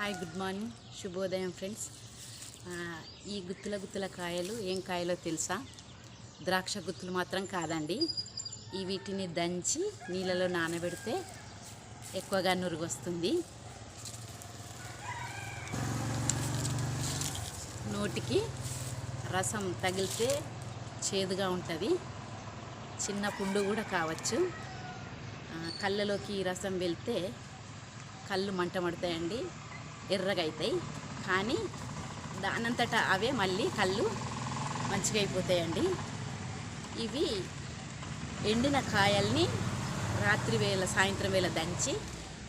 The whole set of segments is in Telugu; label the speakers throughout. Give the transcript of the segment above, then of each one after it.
Speaker 1: Hi good morning. శుభోదయం ఫ్రెండ్స్. ఈ గుత్తుల గుత్తుల కాయలు ఏం కాయలో తెలుసా? ద్రాక్ష గుత్తులు మాత్రం కాదండి. ఈ వీటిని దంచి నీళ్ళలో నానబెడితే ఎక్కువగా నురుగు వస్తుంది నోటికి రసం తగిలితే చేదుగా ఉంటుంది. చిన్న పుండు కూడా కావచ్చు. కళ్ళలోకి ఈ రసం వెళ్తే కళ్ళు మంటమడతాయండి. ఎర్రగా అవుతాయి కానీ దానంతటా అవే మళ్ళీ కళ్ళు మంచిగా అయిపోతాయండి ఇవి ఎండిన కాయల్ని రాత్రి వేళ సాయంత్రం వేళ దంచి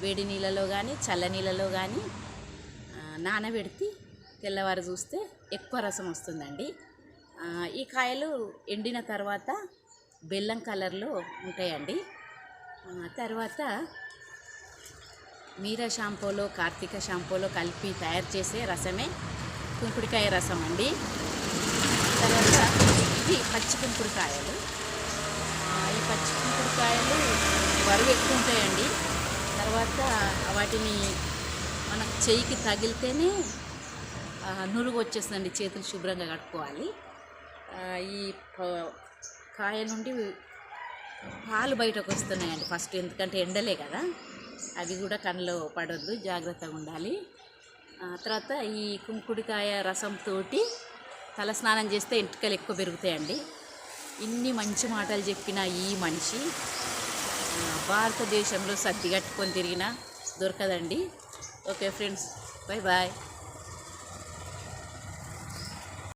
Speaker 1: వేడి నీళ్ళలో కానీ చల్ల నీళ్ళలో కానీ నానబెడితే తెల్లవారు చూస్తే ఎక్కువ రసం వస్తుందండి. ఈ కాయలు ఎండిన తర్వాత బెల్లం కలర్లో ఉంటాయండి. తర్వాత మీరా షాంపూలో కార్తీక షాంపూలో కలిపి తయారు చేసే రసమే కుంకుడికాయ రసం అండి. తర్వాత ఇది పచ్చి కుంకుడికాయలు. ఈ పచ్చి కుంకుడికాయలు బరువు ఎక్కువ ఉంటాయండి. తర్వాత వాటిని మనకు చెయ్యికి తగిలితేనే నురుగు వచ్చేస్తుందండి చేతులు శుభ్రంగా కట్టుకోవాలి ఈ కాయ నుండి పాలు బయటకు వస్తున్నాయండి ఫస్ట్ ఎందుకంటే ఎండలే కదా. అది కూడా కళ్ళలో పడొద్దు జాగ్రత్తగా ఉండాలి. తర్వాత ఈ కుంకుడికాయ రసంతో తలస్నానం చేస్తే ఎంటుకలు ఎక్కువ పెరుగుతాయండి. ఇన్ని మంచి మాటలు చెప్పిన ఈ మనిషి భారతదేశంలో సర్ది కట్టుకొని తిరిగినా దొరకదండి. Okay friends bye bye.